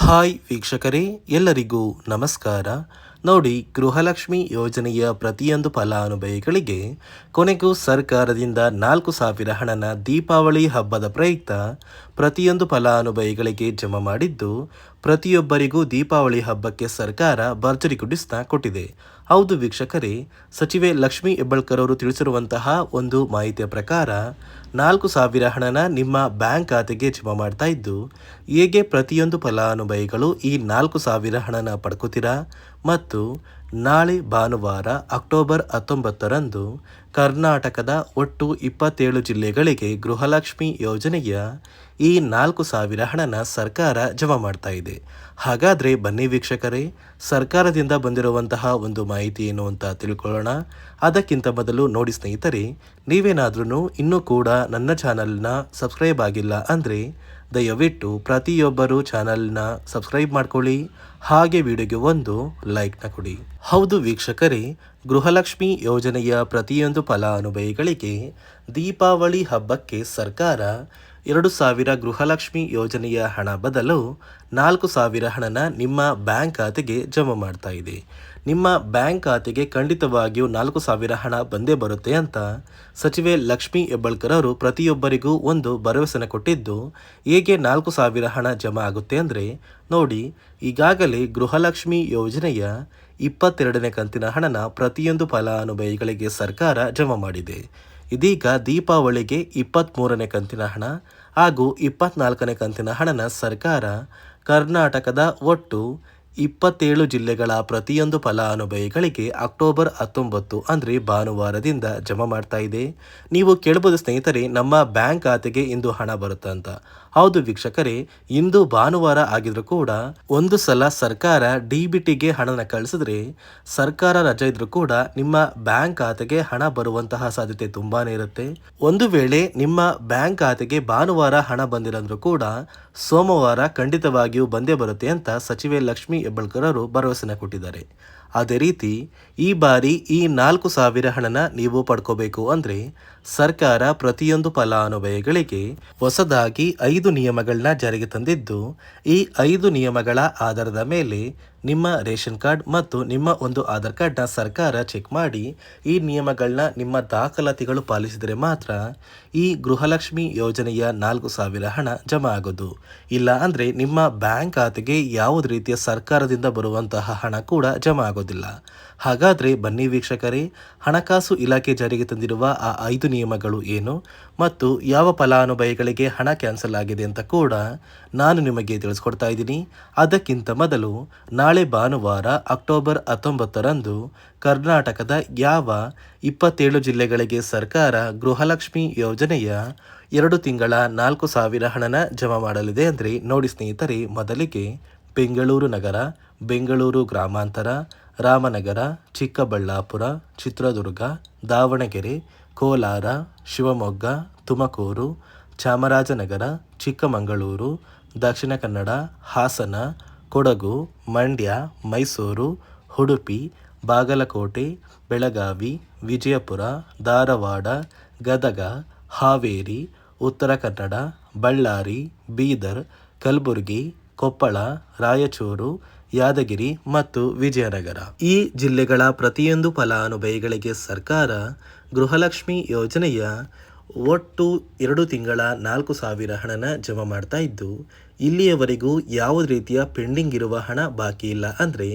Hi ವೀಕ್ಷಕರೇ ಎಲ್ಲರಿಗೂ ನಮಸ್ಕಾರ. ನೋಡಿ ಗೃಹಲಕ್ಷ್ಮಿ ಯೋಜನೆಯ ಪ್ರತಿಯೊಂದು ಫಲಾನುಭವಿಗಳಿಗೆ ಕೊನೆಗೂ ಸರ್ಕಾರದಿಂದ ನಾಲ್ಕು ಸಾವಿರ ಹಣನ ದೀಪಾವಳಿ ಹಬ್ಬದ ಪ್ರಯುಕ್ತ ಪ್ರತಿಯೊಂದು ಫಲಾನುಭವಿಗಳಿಗೆ ಜಮಾ ಮಾಡಿದ್ದು ಪ್ರತಿಯೊಬ್ಬರಿಗೂ ದೀಪಾವಳಿ ಹಬ್ಬಕ್ಕೆ ಸರ್ಕಾರ ಭರ್ಜರಿ ಗುಡಿಸ್ತಾ ಕೊಟ್ಟಿದೆ. ಹೌದು ವೀಕ್ಷಕರೇ, ಸಚಿವೆ ಲಕ್ಷ್ಮೀ ಹೆಬ್ಬಳ್ಕರ್ ಅವರು ತಿಳಿಸಿರುವಂತಹ ಒಂದು ಮಾಹಿತಿಯ ಪ್ರಕಾರ ನಾಲ್ಕು ಸಾವಿರ ಹಣನ ನಿಮ್ಮ ಬ್ಯಾಂಕ್ ಖಾತೆಗೆ ಜಮಾ ಮಾಡ್ತಾ ಇದ್ದು, ಹೇಗೆ ಪ್ರತಿಯೊಂದು ಫಲಾನುಭವಿಗಳು ಈ ನಾಲ್ಕು ಸಾವಿರ ಹಣನ ಪಡ್ಕೋತೀರಾ ಮತ್ತು ನಾಳೆ ಭಾನುವಾರ ಅಕ್ಟೋಬರ್ ಹತ್ತೊಂಬತ್ತರಂದು ಕರ್ನಾಟಕದ ಒಟ್ಟು ಇಪ್ಪತ್ತೇಳು ಜಿಲ್ಲೆಗಳಿಗೆ ಗೃಹಲಕ್ಷ್ಮಿ ಯೋಜನೆಯ ಈ ನಾಲ್ಕು ಸಾವಿರ ಹಣನ ಸರ್ಕಾರ ಜಮಾ ಮಾಡ್ತಾ ಇದೆ. ಹಾಗಾದರೆ ಬನ್ನಿ ವೀಕ್ಷಕರೇ, ಸರ್ಕಾರದಿಂದ ಬಂದಿರುವಂತಹ ಒಂದು ಮಾಹಿತಿ ಏನು ಅಂತ ತಿಳ್ಕೊಳ್ಳೋಣ. ಅದಕ್ಕಿಂತ ಮೊದಲು ನೋಡಿ ಸ್ನೇಹಿತರೆ ನೀವೇನಾದ್ರೂ ಇನ್ನೂ ಕೂಡ ನನ್ನ ಚಾನಲ್ನ ಸಬ್ಸ್ಕ್ರೈಬ್ ಆಗಿಲ್ಲ ಅಂದರೆ ದಯವಿಟ್ಟು ಪ್ರತಿಯೊಬ್ಬರು ಚಾನಲ್ನ ಸಬ್ಸ್ಕ್ರೈಬ್ ಮಾಡ್ಕೊಳ್ಳಿ. ಹಾಗೆ ವಿಡಿಯೋಗೆ ಒಂದು ಲೈಕ್ನ ಕೊಡಿ. ಹೌದು ವೀಕ್ಷಕರೇ ಗೃಹಲಕ್ಷ್ಮಿ ಯೋಜನೆಯ ಪ್ರತಿಯೊಂದು ಫಲಾನುಭವಿಗಳಿಗೆ ದೀಪಾವಳಿ ಹಬ್ಬಕ್ಕೆ ಸರ್ಕಾರ ಎರಡು ಸಾವಿರ ಗೃಹಲಕ್ಷ್ಮಿ ಯೋಜನೆಯ ಹಣ ಬದಲು ನಾಲ್ಕು ಸಾವಿರ ಹಣನ ನಿಮ್ಮ ಬ್ಯಾಂಕ್ ಖಾತೆಗೆ ಜಮಾ ಮಾಡ್ತಾ ಇದೆ. ನಿಮ್ಮ ಬ್ಯಾಂಕ್ ಖಾತೆಗೆ ಖಂಡಿತವಾಗಿಯೂ ನಾಲ್ಕು ಸಾವಿರ ಹಣ ಬಂದೇ ಬರುತ್ತೆ ಅಂತ ಸಚಿವೆ ಲಕ್ಷ್ಮೀ ಹೆಬ್ಬಾಳ್ಕರ್ ಅವರು ಪ್ರತಿಯೊಬ್ಬರಿಗೂ ಒಂದು ಭರವಸೆನ ಕೊಟ್ಟಿದ್ದು, ಹೇಗೆ ನಾಲ್ಕು ಸಾವಿರ ಹಣ ಜಮಾ ಆಗುತ್ತೆ ಅಂದರೆ, ನೋಡಿ, ಈಗಾಗಲೇ ಗೃಹಲಕ್ಷ್ಮಿ ಯೋಜನೆಯ ಇಪ್ಪತ್ತೆರಡನೇ ಕಂತಿನ ಹಣನ ಪ್ರತಿಯೊಂದು ಫಲಾನುಭವಿಗಳಿಗೆ ಸರ್ಕಾರ ಜಮಾ ಮಾಡಿದೆ. ಇದೀಗ ದೀಪಾವಳಿಗೆ ಇಪ್ಪತ್ತ್ಮೂರನೇ ಕಂತಿನ ಹಣ ಹಾಗೂ ಇಪ್ಪತ್ನಾಲ್ಕನೇ ಕಂತಿನ ಹಣನ ಸರ್ಕಾರ ಕರ್ನಾಟಕದ ಒಟ್ಟು ಇಪ್ಪತ್ತೇಳು ಜಿಲ್ಲೆಗಳ ಪ್ರತಿಯೊಂದು ಫಲಾನುಭವಿಗಳಿಗೆ ಅಕ್ಟೋಬರ್ ಹತ್ತೊಂಬತ್ತು ಅಂದರೆ ಭಾನುವಾರದಿಂದ ಜಮಾ ಮಾಡ್ತಾ ಇದೆ. ನೀವು ಕೇಳ್ಬೋದು ಸ್ನೇಹಿತರೆ, ನಮ್ಮ ಬ್ಯಾಂಕ್ ಖಾತೆಗೆ ಇಂದು ಹಣ ಬರುತ್ತೆ ಅಂತ ಹೌದು ವೀಕ್ಷಕರೇ, ಇಂದು ಭಾನುವಾರ ಆಗಿದ್ರು ಕೂಡ ಒಂದು ಸಲ ಸರ್ಕಾರ ಡಿ ಬಿ ಟಿಗೆ ಹಣನ ಕಳಿಸಿದ್ರೆ ಸರ್ಕಾರ ರಜೆ ಇದ್ರೂ ಕೂಡ ನಿಮ್ಮ ಬ್ಯಾಂಕ್ ಖಾತೆಗೆ ಹಣ ಬರುವಂತಹ ಸಾಧ್ಯತೆ ತುಂಬಾನೇ ಇರುತ್ತೆ. ಒಂದು ವೇಳೆ ನಿಮ್ಮ ಬ್ಯಾಂಕ್ ಖಾತೆಗೆ ಭಾನುವಾರ ಹಣ ಬಂದಿರಂದ್ರೂ ಕೂಡ ಸೋಮವಾರ ಖಂಡಿತವಾಗಿಯೂ ಬಂದೇ ಬರುತ್ತೆ ಅಂತ ಸಚಿವೆ ಲಕ್ಷ್ಮಿ ಹೆಬ್ಬಳ್ಕರ್ ಅವರು ಭರವಸೆನ ಕೊಟ್ಟಿದ್ದಾರೆ. ಅದೇ ರೀತಿ ಈ ಬಾರಿ ಈ ನಾಲ್ಕು ಸಾವಿರ ಹಣನ ನೀವು ಪಡ್ಕೋಬೇಕು ಅಂದರೆ ಸರ್ಕಾರ ಪ್ರತಿಯೊಂದು ಫಲಾನುಭವಿಗಳಿಗೆ ಹೊಸದಾಗಿ ಐದು ನಿಯಮಗಳನ್ನ ಜಾರಿಗೆ ತಂದಿದ್ದು, ಈ ಐದು ನಿಯಮಗಳ ಆಧಾರದ ಮೇಲೆ ನಿಮ್ಮ ರೇಷನ್ ಕಾರ್ಡ್ ಮತ್ತು ನಿಮ್ಮ ಒಂದು ಆಧಾರ್ ಕಾರ್ಡ್ನ ಸರ್ಕಾರ ಚೆಕ್ ಮಾಡಿ ಈ ನಿಯಮಗಳನ್ನ ನಿಮ್ಮ ದಾಖಲಾತಿಗಳು ಪಾಲಿಸಿದರೆ ಮಾತ್ರ ಈ ಗೃಹಲಕ್ಷ್ಮಿ ಯೋಜನೆಯ ನಾಲ್ಕು ಸಾವಿರ ಹಣ ಜಮಾ ಆಗೋದು. ಇಲ್ಲ ಅಂದರೆ ನಿಮ್ಮ ಬ್ಯಾಂಕ್ ಖಾತೆಗೆ ಯಾವುದೇ ರೀತಿಯ ಸರ್ಕಾರದಿಂದ ಬರುವಂತಹ ಹಣ ಕೂಡ ಜಮಾ ಆಗೋದಿಲ್ಲ. ಹಾಗಾದರೆ ಬನ್ನಿ ವೀಕ್ಷಕರೇ, ಹಣಕಾಸು ಇಲಾಖೆ ಜಾರಿಗೆ ತಂದಿರುವ ಆ ಐದು ನಿಯಮಗಳು ಏನು ಮತ್ತು ಯಾವ ಫಲಾನುಭವಿಗಳಿಗೆ ಹಣ ಕ್ಯಾನ್ಸಲ್ ಆಗಿದೆ ಅಂತ ಕೂಡ ನಾನು ನಿಮಗೆ ತಿಳಿಸ್ಕೊಡ್ತಾ ಇದ್ದೀನಿ. ಅದಕ್ಕಿಂತ ಮೊದಲು ನಾಳೆ ಭಾನುವಾರ ಅಕ್ಟೋಬರ್ ಹತ್ತೊಂಬತ್ತರಂದು ಕರ್ನಾಟಕದ ಯಾವ ಇಪ್ಪತ್ತೇಳು ಜಿಲ್ಲೆಗಳಿಗೆ ಸರ್ಕಾರ ಗೃಹಲಕ್ಷ್ಮಿ ಯೋಜನೆಯ ಎರಡು ತಿಂಗಳ ನಾಲ್ಕು ಸಾವಿರ ಹಣನ ಜಮಾ ಮಾಡಲಿದೆ ಅಂದರೆ ನೋಡಿ ಸ್ನೇಹಿತರೆ, ಮೊದಲಿಗೆ ಬೆಂಗಳೂರು ನಗರ, ಬೆಂಗಳೂರು ಗ್ರಾಮಾಂತರ ರಾಮನಗರ, ಚಿಕ್ಕಬಳ್ಳಾಪುರ, ಚಿತ್ರದುರ್ಗ, ದಾವಣಗೆರೆ, ಕೋಲಾರ, ಶಿವಮೊಗ್ಗ, ತುಮಕೂರು, ಚಾಮರಾಜನಗರ, ಚಿಕ್ಕಮಗಳೂರು, ದಕ್ಷಿಣ ಕನ್ನಡ, ಹಾಸನ, ಕೊಡಗು, ಮಂಡ್ಯ, ಮೈಸೂರು, ಉಡುಪಿ, ಬಾಗಲಕೋಟೆ, ಬೆಳಗಾವಿ, ವಿಜಯಪುರ, ಧಾರವಾಡ, ಗದಗ, ಹಾವೇರಿ, ಉತ್ತರ ಕನ್ನಡ, ಬಳ್ಳಾರಿ, ಬೀದರ್, ಕಲಬುರಗಿ, ಕೊಪ್ಪಳ, ರಾಯಚೂರು ಯಾದಗಿರಿ ಮತ್ತು ವಿಜಯನಗರ. ಈ ಜಿಲ್ಲೆಗಳ ಪ್ರತಿಯೊಂದು ಫಲಾನುಭವಿಗಳಿಗೆ ಸರ್ಕಾರ ಗೃಹಲಕ್ಷ್ಮಿ ಯೋಜನೆಯ ಒಟ್ಟು ಎರಡು ತಿಂಗಳ ನಾಲ್ಕು ಸಾವಿರ ಹಣನ ಜಮಾ ಮಾಡ್ತಾ ಇದ್ದು, ಇಲ್ಲಿಯವರೆಗೂ ಯಾವುದೇ ರೀತಿಯ ಪೆಂಡಿಂಗ್ ಇರುವ ಹಣ ಬಾಕಿ ಇಲ್ಲ. ಅಂದರೆ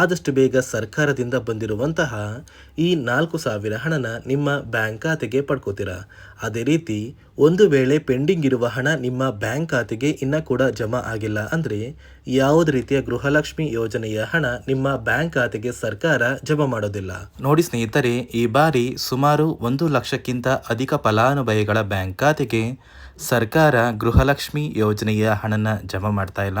ಆದಷ್ಟು ಬೇಗ ಸರ್ಕಾರದಿಂದ ಬಂದಿರುವಂತಹ ಈ ನಾಲ್ಕು ಸಾವಿರ ಹಣನ ನಿಮ್ಮ ಬ್ಯಾಂಕ್ ಖಾತೆಗೆ ಪಡ್ಕೋತೀರಾ? ಅದೇ ರೀತಿ, ಒಂದು ವೇಳೆ ಪೆಂಡಿಂಗ್ ಇರುವ ಹಣ ನಿಮ್ಮ ಬ್ಯಾಂಕ್ ಖಾತೆಗೆ ಇನ್ನೂ ಕೂಡ ಜಮಾ ಆಗಿಲ್ಲ ಅಂದರೆ ಯಾವುದೇ ರೀತಿಯ ಗೃಹಲಕ್ಷ್ಮಿ ಯೋಜನೆಯ ಹಣ ನಿಮ್ಮ ಬ್ಯಾಂಕ್ ಖಾತೆಗೆ ಸರ್ಕಾರ ಜಮಾ ಮಾಡೋದಿಲ್ಲ. ನೋಡಿ ಸ್ನೇಹಿತರೆ, ಈ ಬಾರಿ ಸುಮಾರು ಒಂದು ಲಕ್ಷಕ್ಕಿಂತ ಅಧಿಕ ಫಲಾನುಭವಿಗಳ ಬ್ಯಾಂಕ್ ಖಾತೆಗೆ ಸರ್ಕಾರ ಗೃಹಲಕ್ಷ್ಮಿ ಯೋಜನೆಯ ಹಣನ ಜಮಾ ಮಾಡ್ತಾ ಇಲ್ಲ.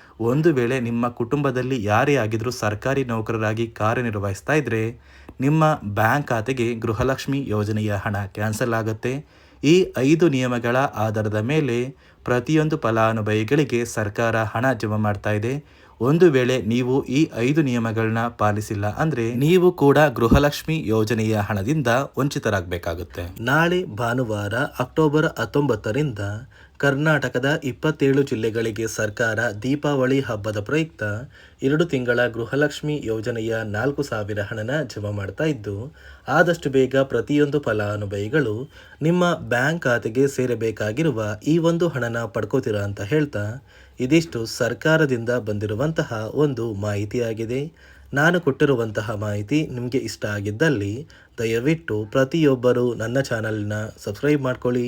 ಒಂದು ವೇಳೆ ನಿಮ್ಮ ಕುಟುಂಬದಲ್ಲಿ ಯಾರೇ ಆಗಿದ್ರೂ ಸರ್ಕಾರಿ ನೌಕರರಾಗಿ ಕಾರ್ಯನಿರ್ವಹಿಸ್ತಾ ಇದ್ದರೆ ನಿಮ್ಮ ಬ್ಯಾಂಕ್ ಖಾತೆಗೆ ಗೃಹಲಕ್ಷ್ಮಿ ಯೋಜನೆಯ ಹಣ ಕ್ಯಾನ್ಸಲ್ ಆಗುತ್ತೆ. ಈ ಐದು ನಿಯಮಗಳ ಆಧಾರದ ಮೇಲೆ ಪ್ರತಿಯೊಂದು ಫಲಾನುಭವಿಗಳಿಗೆ ಸರ್ಕಾರ ಹಣ ಜಮಾ ಮಾಡ್ತಾ ಇದೆ. ಒಂದು ವೇಳೆ ನೀವು ಈ ಐದು ನಿಯಮಗಳನ್ನ ಪಾಲಿಸಿಲ್ಲ ಅಂದರೆ ನೀವು ಕೂಡ ಗೃಹಲಕ್ಷ್ಮಿ ಯೋಜನೆಯ ಹಣದಿಂದ ವಂಚಿತರಾಗಬೇಕಾಗುತ್ತೆ. ನಾಳೆ ಭಾನುವಾರ ಅಕ್ಟೋಬರ್ ಹತ್ತೊಂಬತ್ತರಿಂದ ಕರ್ನಾಟಕದ ಇಪ್ಪತ್ತೇಳು ಜಿಲ್ಲೆಗಳಿಗೆ ಸರ್ಕಾರ ದೀಪಾವಳಿ ಹಬ್ಬದ ಪ್ರಯುಕ್ತ ಎರಡು ತಿಂಗಳ ಗೃಹಲಕ್ಷ್ಮಿ ಯೋಜನೆಯ ನಾಲ್ಕು ಸಾವಿರ ಹಣನ ಜಮಾ ಮಾಡ್ತಾ ಇದ್ದು, ಆದಷ್ಟು ಬೇಗ ಪ್ರತಿಯೊಂದು ಫಲಾನುಭವಿಗಳು ನಿಮ್ಮ ಬ್ಯಾಂಕ್ ಖಾತೆಗೆ ಸೇರಬೇಕಾಗಿರುವ ಈ ಒಂದು ಹಣನ ಪಡ್ಕೋತೀರಾ ಅಂತ ಹೇಳ್ತಾ, ಇದಿಷ್ಟು ಸರ್ಕಾರದಿಂದ ಬಂದಿರುವಂತಹ ಒಂದು ಮಾಹಿತಿಯಾಗಿದೆ. ನಾನು ಕೊಟ್ಟಿರುವಂತಹ ಮಾಹಿತಿ ನಿಮಗೆ ಇಷ್ಟ ಆಗಿದ್ದಲ್ಲಿ ದಯವಿಟ್ಟು ಪ್ರತಿಯೊಬ್ಬರು ನನ್ನ ಚಾನಲ್ನ ಸಬ್ಸ್ಕ್ರೈಬ್ ಮಾಡ್ಕೊಳ್ಳಿ.